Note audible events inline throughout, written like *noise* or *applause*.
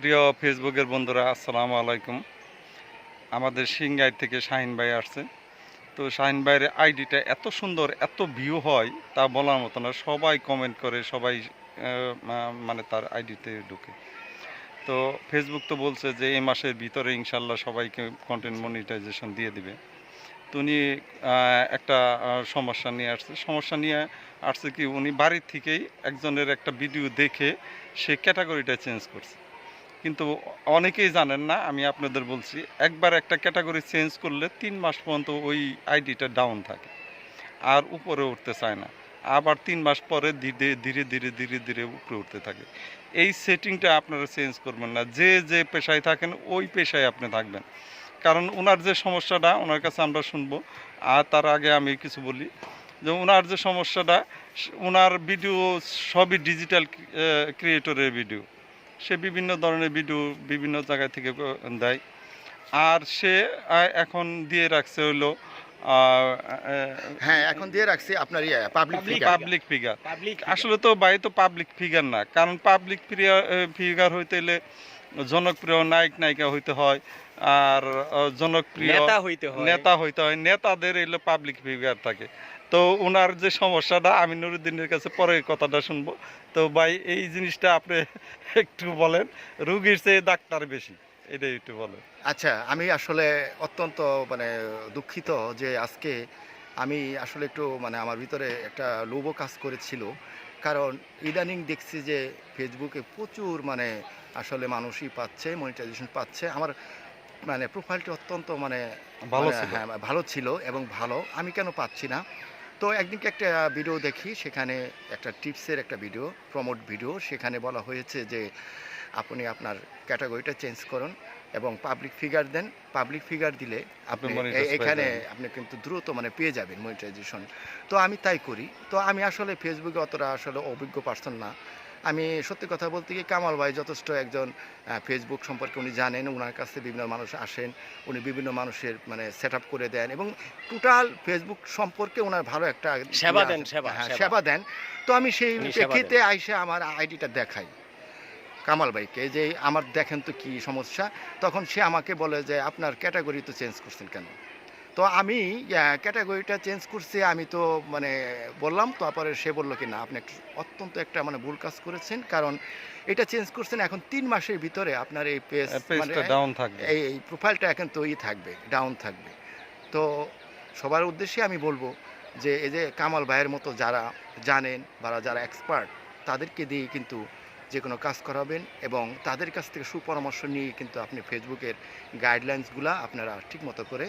প্রিয় ফেসবুকের বন্ধুরা, আসসালামু আলাইকুম। আমাদের সিংগাই থেকে শাহিন ভাই আসছে। তো শাহিন ভাইয়ের আইডিটা এত সুন্দর, এত ভিউ হয়, তা বলার মতো না। সবাই কমেন্ট করে, সবাই মানে তার আইডিতে ঢুকে। তো ফেসবুক তো বলছে যে, এই মাসের ভিতরে ইনশাল্লাহ সবাইকে কন্টেন্ট মনিটাইজেশন দিয়ে দিবে। তো উনি একটা সমস্যা নিয়ে আসছে। সমস্যা নিয়ে আসছে কি, উনি বাড়ির থেকেই একজনের একটা ভিডিও দেখে সে ক্যাটাগরিটা চেঞ্জ করছে। কিন্তু অনেকেই জানেন না, আমি আপনাদের বলছি, একবার একটা ক্যাটাগরি চেঞ্জ করলে তিন মাস পর্যন্ত ওই আইডিটা ডাউন থাকে, আর উপরে উঠতে চায় না। আবার তিন মাস পরে ধীরে ধীরে ধীরে ধীরে ধীরে উপরে উঠতে থাকে। এই সেটিংটা আপনারা চেঞ্জ করবেন না, যে যে পেশায় থাকেন ওই পেশায় আপনি থাকবেন। কারণ ওনার যে সমস্যাটা ওনার কাছে আমরা শুনব, আর তার আগে আমি কিছু বলি, যে ওনার যে সমস্যাটা ওনার ভিডিও সবই ডিজিটাল ক্রিয়েটরের ভিডিও। সে বিভিন্ন ধরনের ভিডিও বিভিন্ন জায়গা থেকে দেয়। আর সে এখন দিয়ে রাখছে হলো হ্যাঁ এখন দিয়ে রাখছি আপনার ইয়ে পাবলিক পাবলিক ফিগার আসলে তো ভাই তো পাবলিক ফিগার না। কারণ পাবলিক ফিগার হইতে হলে জনপ্রিয় নায়ক নায়িকা হইতে হয় আর জনপ্রিয় নেতা হইতে হয়। নেতা হইতে হয়। নেতাদের এলো পাবলিক ফিগার থাকে। তো ওনার যে সমস্যাটা আমি নুরুদ্দিনের কাছে পরে কথাটা শুনব। তো ভাই এই জিনিসটা আপনি একটু বলেন রুগীর চেয়ে ডাক্তার বেশি এটাই একটু বলেন। আচ্ছা আমি আসলে অত্যন্ত মানে দুঃখিত যে আজকে আমি আসলে একটু মানে আমার ভিতরে একটা লোভ কাজ করেছিল। কারণ ইদানিং দেখছি যে ফেসবুকে প্রচুর মানে আসলে মানুষই পাচ্ছে মনিটাইজেশন পাচ্ছে। আমার মানে প্রোফাইলটি অত্যন্ত মানে ভালো মানে, হ্যাঁ ভালো ছিল এবং ভালো। আমি কেন পাচ্ছি না? তো একদিনকে একটা ভিডিও দেখি, সেখানে একটা টিপসের একটা ভিডিও প্রমোট ভিডিও সেখানে বলা হয়েছে যে আপনি আপনার ক্যাটাগরিটা চেঞ্জ করুন এবং পাবলিক ফিগার দেন। পাবলিক ফিগার দিলে আপনি এখানে আপনি কিন্তু দ্রুত মানে পেয়ে যাবেন মনিটাইজেশন তো আমি তাই করি। তো আমি আসলে ফেসবুকে অতটা আসলে অভিজ্ঞ পার্সন না। আমি সত্যি কথা বলতে কি কামাল ভাই যথেষ্ট একজন ফেসবুক সম্পর্কে উনি জানেন ওনার কাছে বিভিন্ন মানুষ আসেন উনি বিভিন্ন মানুষের মানে সেট আপ করে দেন এবং টোটাল ফেসবুক সম্পর্কে ওনার ভালো একটা সেবা ইয়ে দেন, সেবা, হ্যাঁ, সেবা। দেন। তো আমি সেই প্রেক্ষিতে আইসে আমার আইডিটা দেখাই। কামাল ভাইকে যে আমার দেখেন তো কি সমস্যা? তখন সে আমাকে বলে যে আপনার ক্যাটাগরি তো চেঞ্জ করছেন কেন? তো আমি ক্যাটাগরিটা চেঞ্জ করছি আমি তো মানে বললাম তারপরে সে বলল কি না আপনি একটা অত্যন্ত একটা মানে ভুল কাজ করেছেন কারণ এটা চেঞ্জ করছেন এখন তিন মাসের ভিতরে আপনার এই পেজ মানে ডাউন থাকবে। এই এই প্রোফাইলটা এখন তো ই থাকবে ডাউন থাকবে। তো সবার উদ্দেশ্যে আমি বলব যে এই যে কামাল ভাইয়ের মতো যারা জানেন বা যারা এক্সপার্ট তাদেরকে দিয়ে কিন্তু যে কোনো কাজ করাবেন এবং তাদের কাছ থেকে সুপরামর্শ নিয়ে কিন্তু আপনি ফেসবুকের গাইডলাইন্সগুলো আপনারা ঠিক মতো করে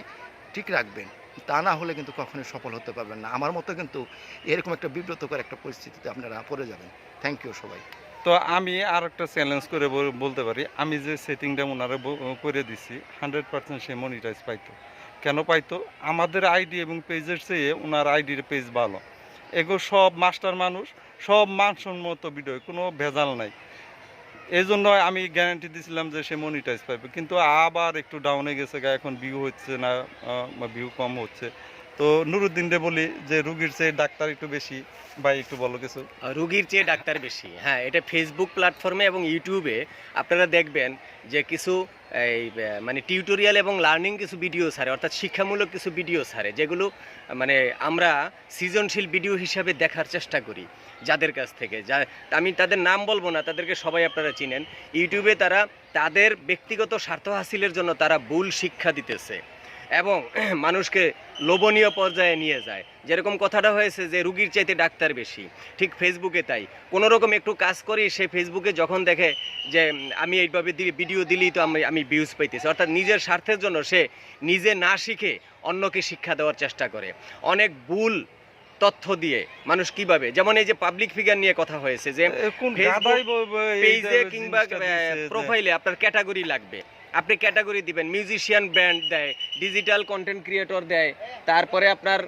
ঠিক রাখবেন। তা না হলে কিন্তু কখনোই সফল হতে পারবেন না। আমার মতো কিন্তু এরকম একটা বিব্রতকর একটা পরিস্থিতিতে আপনারা পড়ে যাবেন। থ্যাংক ইউ সবাই। তো আমি আর একটা চ্যালেঞ্জ করে বলতে পারি। আমি যে সেটিংটা ওনারা করে দিছি হান্ড্রেড পার্সেন্ট সে মনিটাইজ পাইতো। কেন পাইতো? আমাদের আইডি এবং পেজের চেয়ে ওনার আইডির পেজ ভালো। এগুলো সব মাস্টার মানুষ, সব মানসম্মত ভিডিও, কোনো ভেজাল নাই। এই জন্য আমি গ্যারান্টি দিছিলাম যে সে মনিটাইজ পাইবে। কিন্তু আবার একটু ডাউনে গেছে গা, এখন ভিউ হচ্ছে না ভিউ কম হচ্ছে। তো নুরুদ্দিন রে বলি যে রুগীর চেয়ে ডাক্তার একটু বেশি ভাই একটু বলো কিছু। রুগীর চেয়ে ডাক্তার বেশি। হ্যাঁ এটা ফেসবুক প্ল্যাটফর্মে এবং ইউটিউবে আপনারা দেখবেন যে কিছু এই মানে টিউটোরিয়াল এবং লার্নিং কিছু ভিডিও ছাড়ে, অর্থাৎ শিক্ষামূলক কিছু ভিডিও ছাড়ে, যেগুলো মানে আমরা সৃজনশীল ভিডিও হিসাবে দেখার চেষ্টা করি যাদের কাছ থেকে। যা, আমি তাদের নাম বলব না, তাদেরকে সবাই আপনারা চিনেন। ইউটিউবে তারা, তাদের ব্যক্তিগত স্বার্থ হাসিলের জন্য তারা ভুল শিক্ষা দিতেছে। এবং *clears throat* মানুষকে লোভনীয় পর্যায়ে নিয়ে যায়। যেরকম কথাটা হয়েছে যে রুগীর চাইতে ডাক্তার বেশি। ঠিক ফেসবুকে তাই। কোনো রকম একটু কাজ করি সে ফেসবুকে যখন দেখে যে আমি এইভাবে দিলে ভিডিও দিলেই তো আমি আমি ভিউজ পাইতেছি। অর্থাৎ নিজের স্বার্থের জন্য সে নিজে না শিখে অন্যকে শিক্ষা দেওয়ার চেষ্টা করে। অনেক ভুল তথ্য দিয়ে মানুষ কীভাবে যেমন এই যে পাবলিক ফিগার নিয়ে কথা হয়েছে যে পেজে কিংবা প্রোফাইলে আপনার ক্যাটাগরি লাগবে। আপনি ক্যাটাগরি দিবেন মিউজিশিয়ান ব্যান্ড দেয় ডিজিটাল কন্টেন্ট ক্রিয়েটর দেয় তারপরে আপনার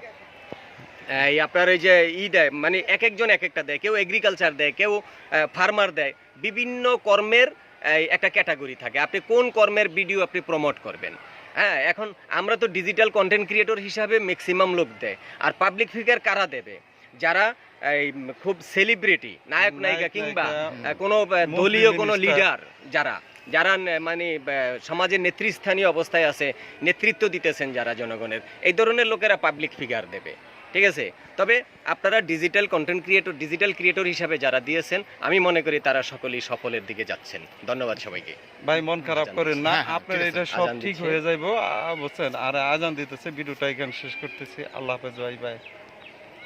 এই আপনার এই যে ই দেয় মানে এক একজন এক একটা দেয় কেউ এগ্রিকালচার দেয় কেউ ফার্মার দেয় বিভিন্ন কর্মের একটা ক্যাটাগরি থাকে। আপনি কোন কর্মের ভিডিও আপনি প্রমোট করবেন? হ্যাঁ এখন আমরা তো ডিজিটাল কন্টেন্ট ক্রিয়েটর হিসাবে ম্যাক্সিমাম লোক দেয়। আর পাবলিক ফিগার কারা দেবে? যারা এই খুব সেলিব্রিটি নায়ক নায়িকা কিংবা কোনো দলীয় কোনো লিডার যারা যারা মানে সমাজের নেতৃস্থানীয় অবস্থায় আছে নেতৃত্ব দিতেছেন যারা জনগণের এই ধরনের লোকেরা পাবলিক ফিগার দেবে। ঠিক আছে? তবে আপনারা digital content creator digital creator হিসাবে যারা দিয়েছেন আমি মনে করি তারা সকলেই সফলের দিকে যাচ্ছেন। ধন্যবাদ সবাইকে। ভাই মন খারাপ করেন না। হ্যাঁ, আপনার এটা সব ঠিক হয়ে যাইবো। বুঝছেন? আর আজান দিতেছে ভিডিওটা এখানে শেষ করতেছি। আল্লাহ হাফেজ ভাই ভাই।